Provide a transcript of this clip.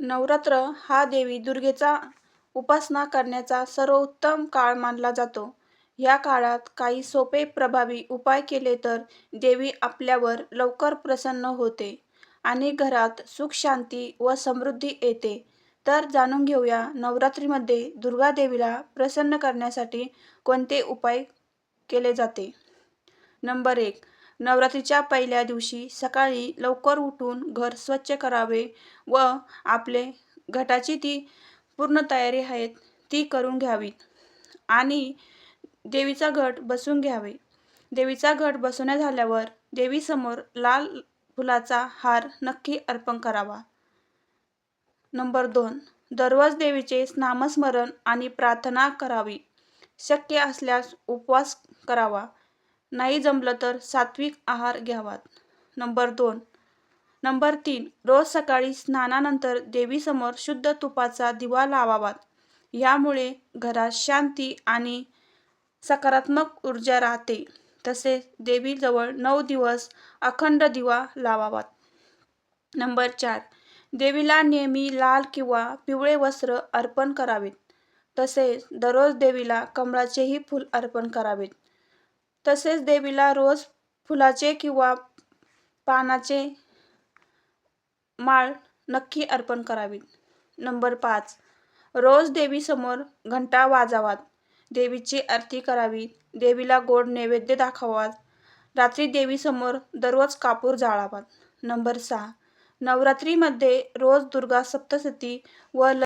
नवरात्र हा देवी दुर्गेचा उपासना करण्याचा सर्वोत्तम काळ मानला जातो. या काळात काही सोपे प्रभावी उपाय केले तर देवी आपल्यावर लवकर प्रसन्न होते आणि घरात सुख शांती व समृद्धी येते. तर जाणून घेऊया नवरात्रीमध्ये दुर्गा देवीला प्रसन्न करण्यासाठी कोणते उपाय केले जाते. नंबर एक नवरात्रीच्या पहिल्या दिवशी सकाळी लवकर उठून घर स्वच्छ करावे व आपले घटाची ती पूर्ण तयारी आहेत ती करून घ्यावी आणि देवीचा घट बसवून घ्यावे. देवीचा घट बसवण्या झाल्यावर देवीसमोर लाल फुलाचा हार नक्की अर्पण करावा. नंबर दोन दररोज देवीचे नामस्मरण आणि प्रार्थना करावी. शक्य असल्यास उपवास करावा. नाही जमलं तर सात्विक आहार घ्यावा. नंबर दोन नंबर तीन रोज सकाळी स्नानानंतर देवीसमोर शुद्ध तुपाचा दिवा लावावा. यामुळे घरात शांती आणि सकारात्मक ऊर्जा राहते. तसेच देवीजवळ नऊ दिवस अखंड दिवा लावावात नंबर चार देवीला नेहमी लाल किंवा पिवळे वस्त्र अर्पण करावेत. तसेच दररोज देवीला कमळाचेही फूल अर्पण करावेत. तसेच देवीला रोज फुलाचे किंवा पानाचे माळ नक्की अर्पण करावी. नंबर पाच रोज देवीसमोर घंटा वाजावात देवीची आरती करावी. देवीला गोड नैवेद्य दाखवावात रात्री देवीसमोर दररोज कापूर जाळावा. नंबर सहा नवरात्रीमध्ये रोज दुर्गा सप्तशती व